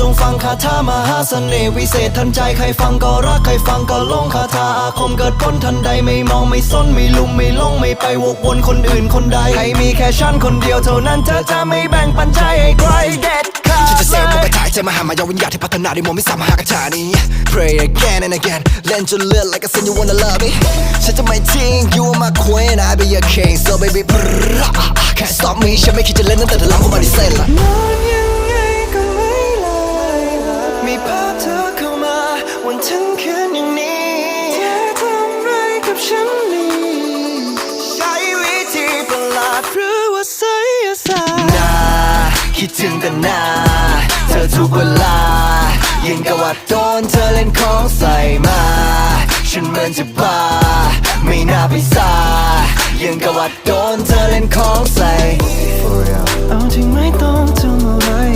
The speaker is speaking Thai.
จงฟังคาถามหาเสน่ห์วิเศษทันใจใครฟังก็รักใครฟังก็ลงคาถาอาคมเกิดพ้นทันใดไม่มองไม่สนไม่ลุมไม่ลงไม่ไปวกวนคนอื่นคนใดให้มีแค่ฉันคนเดียวเท่านั้นเธอจะไม่แบ่งปันใจให้ใครเด็ดขาดฉันจะเซฟลงไปถ่ายใจมหามายาวิญญาณที่พัฒนาด้วยมนต์ไม่สามหากระชานี้ Pray again and again เล่นจนเลือด like I said you wanna love me ฉันจะไม่ทิ้ง you are my queen I be your king so baby brrr, can't stop me ฉันไม่คิดจะเล่นตั้งแต่เธอล้ำเข้ามาในเส้นละ วันทั้งคืนอย่างนี้เธอทำไรกับฉันนี่ใช้วิธีประหลาดหรือว่าไสยศาสตร์นาคิดถึงแต่หน้าเธอทุกเวลา ยังกับว่าโดนเธอเล่นของใส่มา ฉันเหมือนจะบ้า ไม่น่าไปซายังกับว่าโดนเธอเล่นของใส่